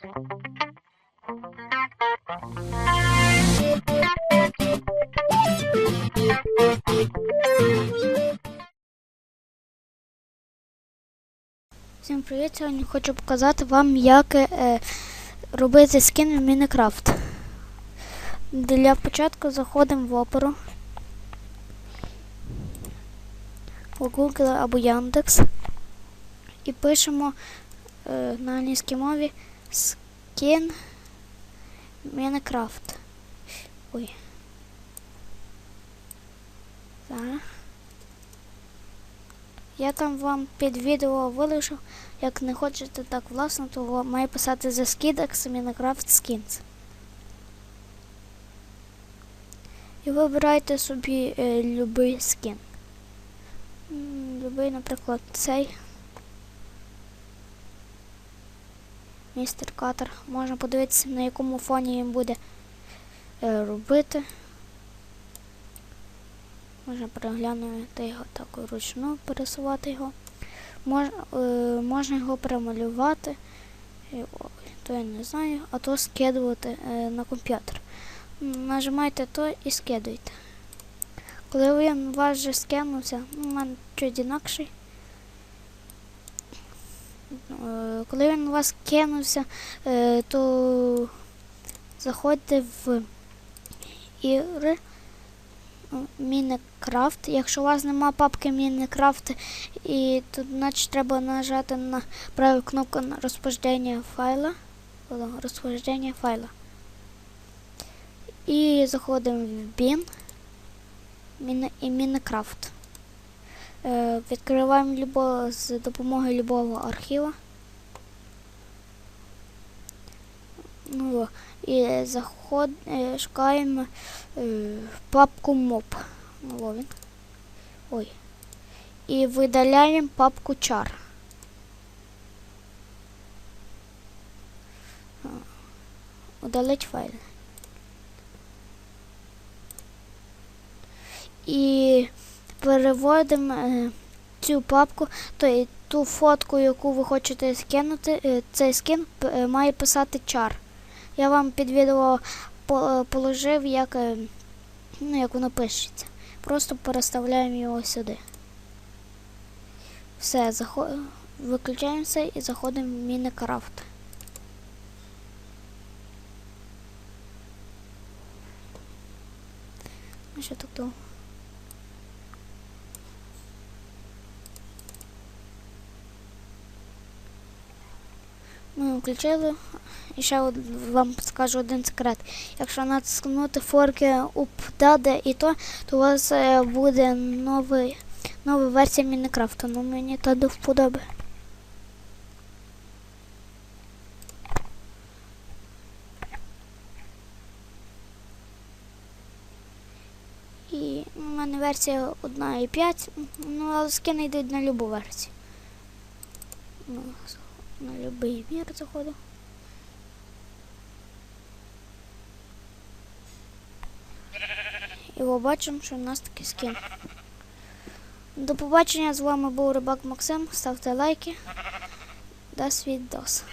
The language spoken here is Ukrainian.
Всім привіт! Сьогодні хочу показати вам, як е, робити скін в Мінecraft. Для початку заходимо в оперу. У Google або Яндекс. І пишемо е, на англійській мові скін Мінecraft. Ой. Зараз. Я там вам під відео вилишу. Як не хочете так власно, то має писати за Skidex Minecraft Skins. І вибирайте собі е, любий скін. Любий, наприклад, цей. Містер Катер. Можна подивитися, на якому фоні він буде е, робити. Можна переглянути його так вручну, пересувати його. Мож, е, можна його перемалювати, е, то я не знаю, а то скидувати е, на комп'ютер. Нажимайте то і скидуйте. Коли він вас вже скинувся, ну, у мене чуть інакший. Е, коли він у вас кинувся, е, то заходьте в ігри. Мінекрафт. Якщо у вас нема папки Мінекрафт, і то значить треба нажати на праву кнопку на розпождення файла. Розпождення файла. І заходимо в Bin і Мінекрафт. Е, відкриваємо любо, з допомогою любого архіва. Ну, і заход, е, шукаємо е, папку моп. Ну. Ой. І видаляємо папку. А, Удалить файл. І переводимо е, цю папку, то ту фотку, яку ви хочете скинути, е, цей скин е, має писати char. Я вам під відео положив, як, ну, як воно пишеться. Просто переставляємо його сюди. Все, захо- виключаємо і заходимо в Мінекрафт. Ну що так Ми включили. І ще вам скажу один секрет. Якщо натискнути форки Update і то, то у вас е, буде новий, нова версія Мінекрафту. Ну мені то до вподоби. І у мене версія 1.5, ну але скини йдуть на любу версію. На любий мір заходу. І побачимо, що в нас такий скін. До побачення з вами був Рибак Максим. Ставте лайки. До свідос.